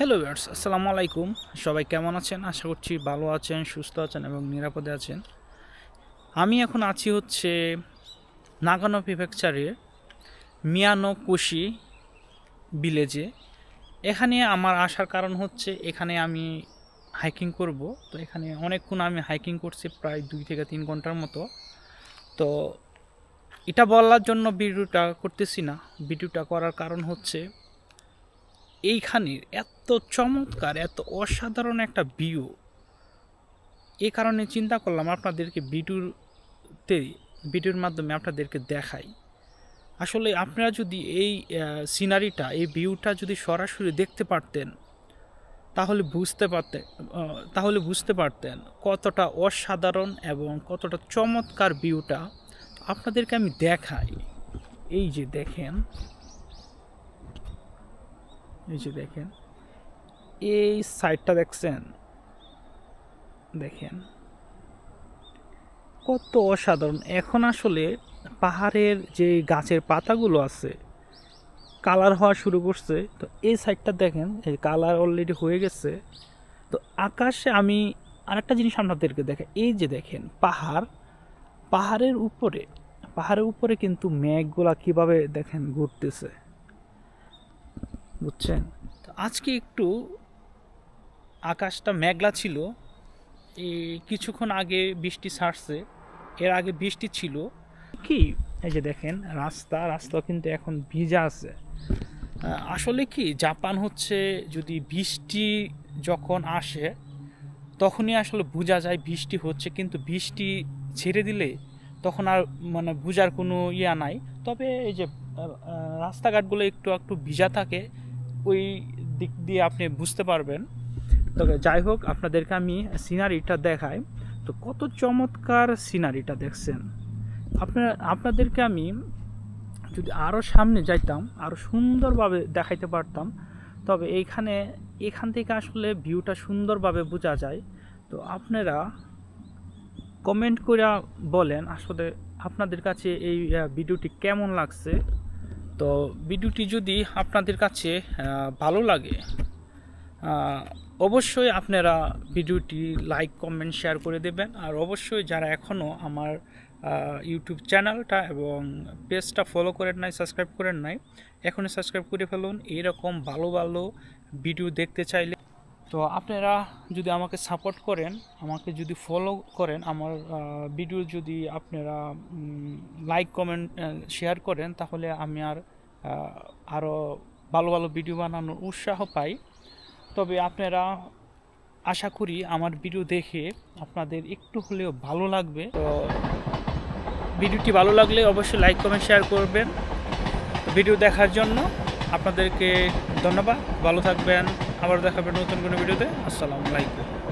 Hello viewers আসসালামু আলাইকুম। সবাই কেমন আছেন? আশা করছি ভালো আছেন, সুস্থ আছেন এবং নিরাপদে আছেন। আমি এখন আছি হচ্ছে নাগানো প্রিফেকচারে মিয়ানো কুশি ভিলেজে। এখানে আমার আসার কারণ হচ্ছে এখানে আমি হাইকিং করব। তো এখানে অনেকক্ষণ আমি হাইকিং করছি প্রায় দুই থেকে তিন ঘণ্টার মতো। তো এটা বলার জন্য ভিডিওটা করতেছি না। ভিডিওটা করার কারণ হচ্ছে এইখানের এত চমৎকার, এত অসাধারণ একটা ভিউ এ কারণে চিন্তা করলাম আপনাদেরকে ভিডিওতে, ভিডিওর মাধ্যমে আপনাদেরকে দেখাই। আসলে আপনারা যদি এই সিনারিটা এই ভিউটা যদি সরাসরি দেখতে পারতেন, তাহলে বুঝতে পারতেন তাহলে বুঝতে পারতেন কতটা অসাধারণ এবং কতটা চমৎকার ভিউটা আপনাদেরকে আমি দেখাই। এই যে দেখেন এই যে দেখেন। এই সাইডটা দেখছেন? দেখেন। কত অসাধারণ। এখন আসলে পাহাড়ের যে গাছের পাতাগুলো আছে, কালার হওয়া শুরু করছে। তো এই সাইডটা দেখেন, এই কালার অলরেডি হয়ে গেছে। তো আকাশে আমি আরেকটা জিনিস আপনাদেরকে দেখে এই যে দেখেন, পাহাড়। পাহাড়ের উপরে পাহাড়ের উপরে কিন্তু মেঘগুলা কীভাবে দেখেন ঘুরতেছে। বুঝছেন? তো আজকে একটু আকাশটা মেঘলা ছিল। এই কিছুক্ষণ আগে বৃষ্টি ছাড়ছে। এর আগে বৃষ্টি ছিল। কি? এই যে দেখেন, রাস্তা রাস্তা কিন্তু এখন ভিজা আছে। আসলে কি, জাপান হচ্ছে যদি বৃষ্টি যখন আসে, তখনই আসলে বোঝা যায় বৃষ্টি হচ্ছে। কিন্তু বৃষ্টি ছেড়ে দিলে তখন আর মানে বোঝার কোনো ইয়া নাই। তবে এই যে রাস্তাঘাটগুলো একটু একটু ভিজা থাকে। ওই দিক দিয়ে আপনি বুঝতে পারবেন। তবে যাই হোক, আপনাদেরকে আমি সিনারিটা দেখাই। তো কত চমৎকার সিনারিটা দেখছেন। আপনার, আপনাদেরকে আমি যদি আরও সামনে যাইতাম আরও সুন্দরভাবে দেখাইতে পারতাম, তবে এইখানে, এখান থেকে আসলে ভিউটা সুন্দরভাবে বোঝা যায়। তো আপনারা কমেন্ট করে বলেন আসলে আপনাদের কাছে এই ভিডিওটি কেমন লাগছে। তো ভিডিওটি যদি আপনাদের কাছে ভালো লাগে অবশ্যই আপনারা ভিডিওটি লাইক, কমেন্ট, শেয়ার করে দেবেন। আর অবশ্যই যারা এখনও আমার ইউটিউব চ্যানেলটা এবং পেজটা ফলো করেন নাই, সাবস্ক্রাইব করেন নাই, এখনই সাবস্ক্রাইব করে ফেলুন। এরকম ভালো ভালো ভিডিও দেখতে চাইলে তো আপনারা যদি আমাকে সাপোর্ট করেন, আমাকে যদি ফলো করেন, আমার ভিডিও যদি আপনারা লাইক কমেন্ট শেয়ার করেন, তাহলে আমি আর আরও ভালো ভালো ভিডিও বানানোর উৎসাহ পাই। তবে আপনারা আশা করি আমার ভিডিও দেখে আপনাদের একটু হলেও ভালো লাগবে। তো ভিডিওটি ভালো লাগলে অবশ্যই লাইক কমেন্ট শেয়ার করবেন। ভিডিও দেখার জন্য আপনাদেরকে ধন্যবাদ। ভালো থাকবেন। আবার দেখাবে নতুন কোনো ভিডিওতে। আসসালামু আলাইকুম।